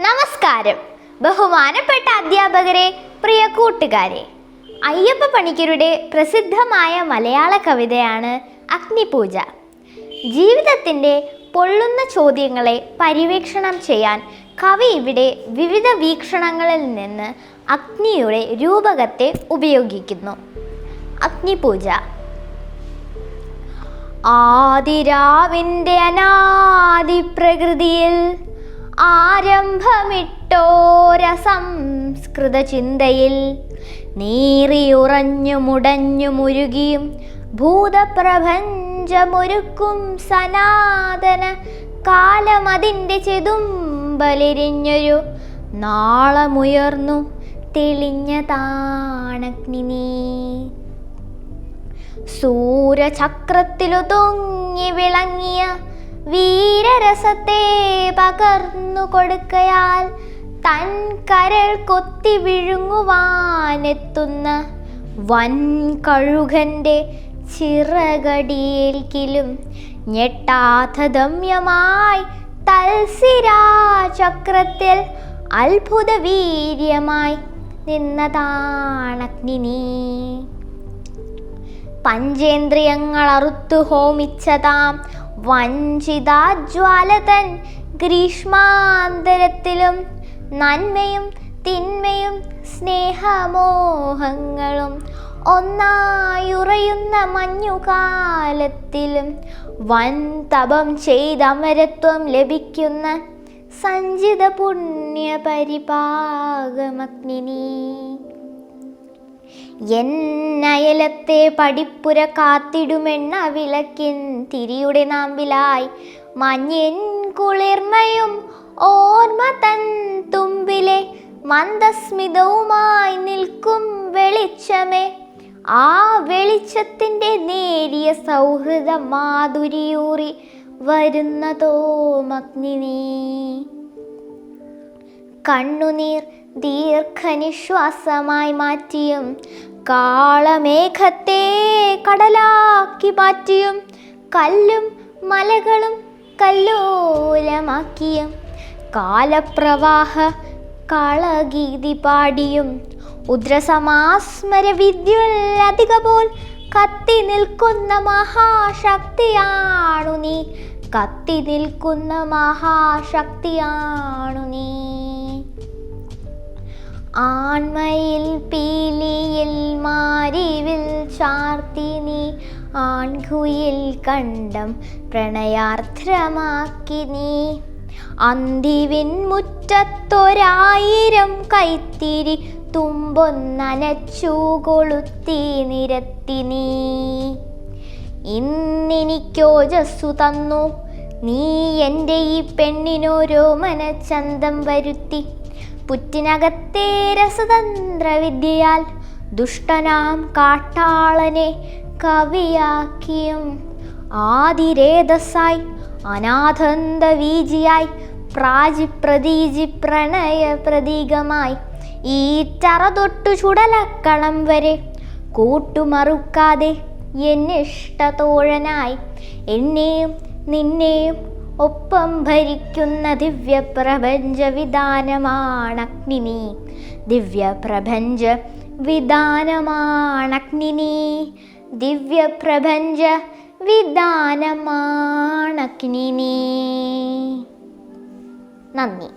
നമസ്കാരം. ബഹുമാനപ്പെട്ട അധ്യാപകരെ പ്രിയ കൂട്ടുകാരെ അയ്യപ്പ പണിക്കരുടെ പ്രസിദ്ധമായ മലയാള കവിതയാണ് അഗ്നിപൂജ. ജീവിതത്തിന്റെ പൊള്ളുന്ന ചോദ്യങ്ങളെ പര്യവേക്ഷണം ചെയ്യാൻ കവി ഇവിടെ വിവിധ വീക്ഷണങ്ങളിൽ നിന്ന് അഗ്നിയുടെ രൂപകത്തെ ഉപയോഗിക്കുന്നു. അഗ്നിപൂജ. ആദിരാവിന്റെ അനാദി പ്രകൃതിയിൽ ആരംഭമിട്ടോര സംസ്കൃത ചിന്തയിൽ നീറിയുറഞ്ഞു മുടഞ്ഞു മുരുകിയും ഭൂതപ്രപഞ്ചമൊരുക്കും സനാതന കാലമതിന്റെ ചെതുമ്പലിരിഞ്ഞൊരു നാളമുയർന്നു തെളിഞ്ഞ താണഗ്നി സൂര്യചക്രത്തിലുതൊങ്ങി വിളങ്ങിയ വീരരസത്തെ പകർന്നു കൊടുക്കയാൽ തൻ കരൾ കൊത്തി വിഴുങ്ങുവാനെത്തുന്ന വൻ കഴുകന്റെ ചിറകടിയേൽക്കിലും ഞെട്ടാത്ത തൽസിരാ ചക്രത്തിൽ അത്ഭുത വീര്യമായി നിന്നതാണഗ്നി പഞ്ചേന്ദ്രിയങ്ങൾ അറുത്തു ഹോമിച്ചതാം. വഞ്ചിതാജ്വാലതൻ ഗ്രീഷ്മാന്തരത്തിലും നന്മയും തിന്മയും സ്നേഹമോഹങ്ങളും ഒന്നായുറയുന്ന മഞ്ഞുകാലത്തിലും വൻ തപം ചെയ്ത് അമരത്വം ലഭിക്കുന്ന സഞ്ചിത പുണ്യ പരിപാകമഗ്നി നീ എന്നയലത്തെ പടിപ്പുര കാത്തിടുമെണ്ണ വിളക്കിൻ തിരിയുടെ നാമ്പിലായി മഞ്ഞിൻ കുളിർമയും ഓർമ്മ തൻ തുമ്പിലെ മന്ദസ്മിതവുമായി നിൽക്കും വെളിച്ചമേ. ആ വെളിച്ചത്തിന്റെ നേരിയ സൗഹൃദ മാധുരിയൂറി വരുന്നതോ മഗ്നി കണ്ണുനീർ ദീർഘനിശ്വാസമായി മാറ്റിയും കാളമേഘത്തെ കടലാക്കി മാറ്റിയും കല്ലും മലകളും കല്ലോലമാക്കിയും കാലപ്രവാഹ കളഗീതി പാടിയും ഉദ്രസമാസ്മര വിദ്യുല്ലധിക പോൽ കത്തി നിൽക്കുന്ന മഹാശക്തിയാണു നീ. കത്തി നിൽക്കുന്ന മഹാശക്തിയാണു നീ. ആൺമയിൽ പീലിയിൽ മാരിവിൽ ചാർത്തി നീ. ആൺകുയിൽ കണ്ടം പ്രണയാർദ്രമാക്കി നീ. അന്തിവിൻ മുറ്റത്തൊരായിരം കൈത്തിരി തുമ്പൊന്നനച്ചു കൊളുത്തി നിരത്തി നീ. തന്നു. നീ എന്റെ ഈ പെണ്ണിനോരോ മനച്ചന്തം വരുത്തി. പുറ്റിനകത്തെ രസതന്ത്രവിദ്യയാൽ ദുഷ്ടനാം കാട്ടാളനെ കവിയാക്കിയും ആദിരേതസായി അനാഥന്ത വീജിയായി പ്രാജി പ്രതീജി പ്രണയ പ്രതീകമായി ഈ ചറ തൊട്ടു ചുടലക്കളം വരെ കൂട്ടുമറുക്കാതെ എന്നിഷ്ടതോഴനായി എന്നെയും നിന്നെയും ഒപ്പം ഭരിക്കുന്ന ദിവ്യപ്രപഞ്ച ദിവ്യ പ്രപഞ്ച ദിവ്യപ്രപഞ്ച അഗ്നിനി ദിവ്യ ദിവ്യപ്രപഞ്ച വിധാനമാണ് അഗ്നിനി നന്ദി.